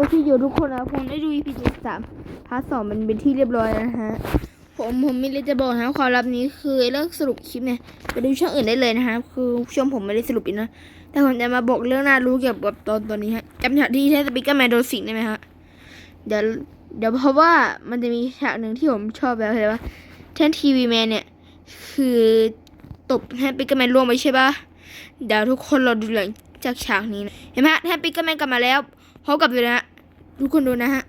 โอเคอยู่ทุกคนนะคงได้ดู EP สามพาร์ทสองมันเป็นที่เรียบร้อยนะฮะ ผมผมมีเลยจะบอกนะความลับนี้คือเลิกสรุปคลิปเนี่ยไปดูช่องอื่นได้เลยนะฮะ คือช่วงผมไม่ได้สรุปอีกนะ แต่ผมจะมาบอกเรื่องน่ารู้เกี่ยวกับตอนตัวนี้ฮะจำฉากที่แท่สปิกเกอร์แมนโดนสิงได้ไหมฮะ เดี๋ยวเดี๋ยวเพราะว่ามันจะมีฉากหนึ่งที่ผมชอบแบบเลยว่าแทนทีวีแมนเนี่ย คือตบแท่นปิกเกแมนล่วงไปใช่ปะเดี๋ยวทุกคนรอดูหลังจากฉากนี้นะเห็นไหมฮะแท่นปิกเกแมนกลับมาแล้วพร้อมกับเลยนะ ทุกคนดูนะฮะ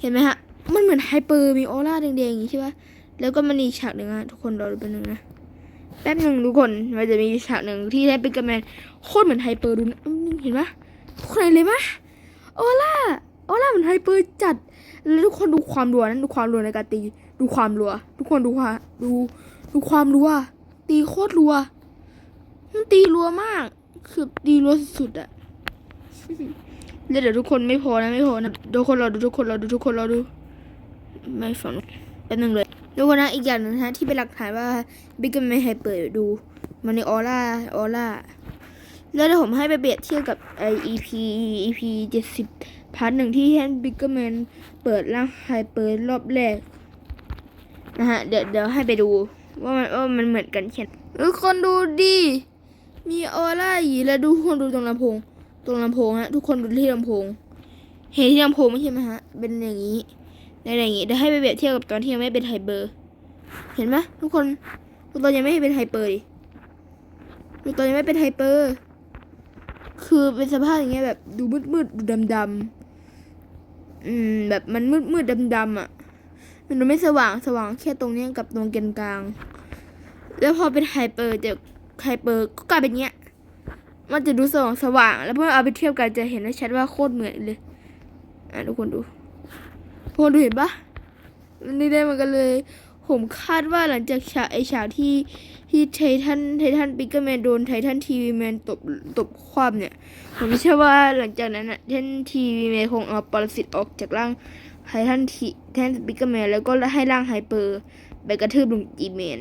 เห็นไหมฮะ มันเหมือนไฮเปอร์มีออร่าแดงๆอย่างงี้ใช่ปะแล้วก็มันมีฉากหนึ่งอะทุกคนรอดูแป๊บนึงนะแป๊บหนึ่งทุกคนมันจะมีฉากหนึ่งที่ได้เป็นกระแมนโคตรเหมือนไฮเปอร์ดูนะเห็นปะทุกคนเลยปะโอล่าโอล่าเหมือนไฮเปอร์จัดแล้วทุกคนดูความรัวนั้นดูความรัวในการตีดูความรัว ทุกคนดูความดูดูความรัว ตีโคตรรัวมันตีรัวมากคือตีรัวสุดๆอะ เดี๋ยวทุกคนไม่พอนะไม่พอนะทุกคนรอดูทุกคนรอดูทุกคนรอดู ไม่ฝันแป๊บนึงเลยดูคนนะอีกอย่างนึงนะฮะที่เป็นหลักฐานว่าบิ๊กไม่ให้เปิดดู มันในออร่าออร่าแล้วเดี๋ยวผมให้ไปเปรียบเทียบกับไอ EP EP เจ็ดสิบพาร์ทหนึ่งที่แฮนบิ๊กแมนเปิดร่างไฮเปิดรอบแรกนะฮะเดี๋ยวเดี๋ยวให้ไปดูว่ามันว่ามันเหมือนกันแค่นเออคนดูดิมีออร่าอีแล้วดูคนดูตรงลำโพง ตรงลำโพงฮะทุกคนดูที่ลำโพง เห็นที่ลำโพงไม่ใช่ไหมฮะ เป็นอย่างนี้ในอย่างงี้เดี๋ยวให้ไปเปรียบเทียบกับตอนที่ยังไม่เป็นไฮเปอร์ เห็นไหมทุกคนทุกตอนยังไม่เป็นไฮเปอร์ดิทุกตอนยังไม่เป็นไฮเปอร์ คือเป็นสภาพอย่างเงี้ยแบบดูมืดมืดดูดำดำอืมแบบมันมืดมืดดำดำอะ มันไม่สว่างสว่างแค่ตรงเนี้ยกับตรงแกนกลาง แล้วพอเป็นไฮเปอร์จะไฮเปอร์ก็กลายเป็นเงี้ย มันจะดูสว่างสว่าง แล้วพอเอาไปเทียบกันจะเห็นได้ชัดว่าโคตรเหมือนเลย อะทุกคนดูพวกคนดูเห็นปะนี่ได้มือนกันเลย ผมคาดว่าหลังจากฉากไอฉากที่ที่ไททันไททันปิกเกอร์แมนโดนไททันทีวีแมนตบตบคว่ำเนี่ย ผมเชื่อว่าหลังจากนั้นอะไททันทีวีแมนคงเอาปรสิตออกจากร่างไททันทีไททันปิกเกอร์แมนแล้วก็ให้ร่างไฮเปอร์ไปกระทืบลุงจีแมน